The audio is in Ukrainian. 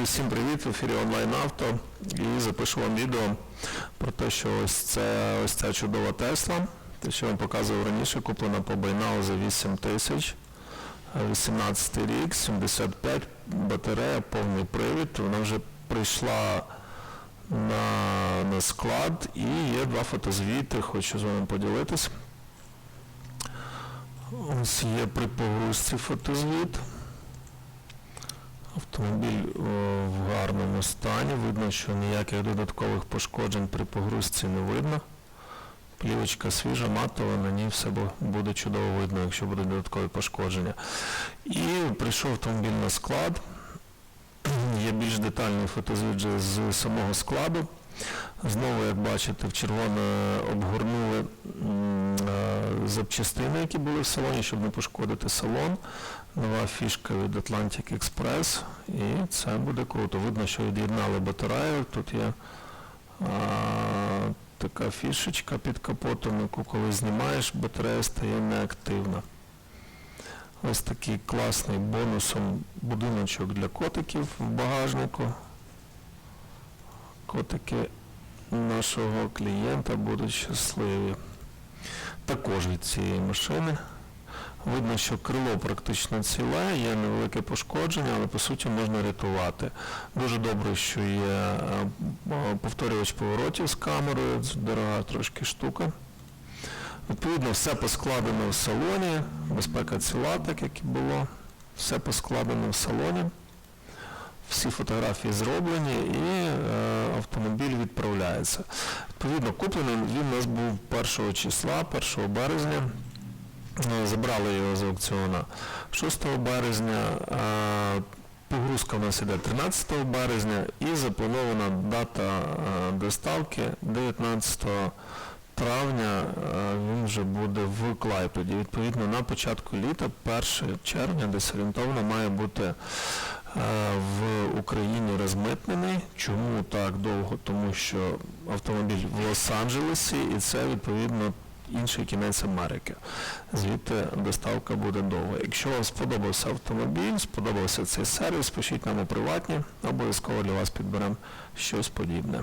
Друзі, всім привіт! В ефірі онлайн авто. І запишу вам відео про те, що ось це ось ця чудова Тесла. Те, що я вам показував раніше, куплена по Байнау за 8 тисяч. 18 рік, 75 батарея, повний привід. Вона вже прийшла на, на склад і є два фотозвіти, хочу з вами поділитись. Ось є при погрузці фотозвіт. Автомобіль о, в гарному стані. Видно, що ніяких додаткових пошкоджень при погрузці не видно. Плівочка свіжа, матова, на ній все буде чудово видно, якщо будуть додаткові пошкодження. І прийшов автомобіль на склад. Є більш детальний фотозвіт з самого складу. Знову, як бачите, в червоне обгорнули е, запчастини, які були в салоні, щоб не пошкодити салон. Нова фішка від Atlantic Express. І це буде круто. Видно, що від'єднали батарею. Тут є а, така фішечка під капотом, яку коли знімаєш, батарея стає неактивна. Ось такий класний бонусом будиночок для котиків в багажнику. Котики нашого клієнта будуть щасливі. Також від цієї машини. Видно, що крило практично ціле, є невелике пошкодження, але по суті можна рятувати. Дуже добре, що є е, е, повторювач поворотів з камерою, дорога трошки штука. Відповідно, все поскладено в салоні, безпека ціла, так як і було. Все поскладено в салоні. Всі фотографії зроблені і е, автомобіль відправляється. Відповідно, куплений він у нас був 1 числа, 1 березня. Е, Забрали його з аукціона 6 березня. е, Погрузка у нас іде 13 березня і запланована дата доставки 19 травня він вже буде в Клайпеді. Відповідно, на початку літа, 1 червня, десь орієнтовно має бути в Україні розмитнений. Чому так довго? Тому що автомобіль в Лос-Анджелесі і це відповідно інший кінець Америки. Звідти доставка буде довго. Якщо вам сподобався автомобіль, сподобався цей сервіс, пишіть нам у приватні, обов'язково для вас підберемо щось подібне.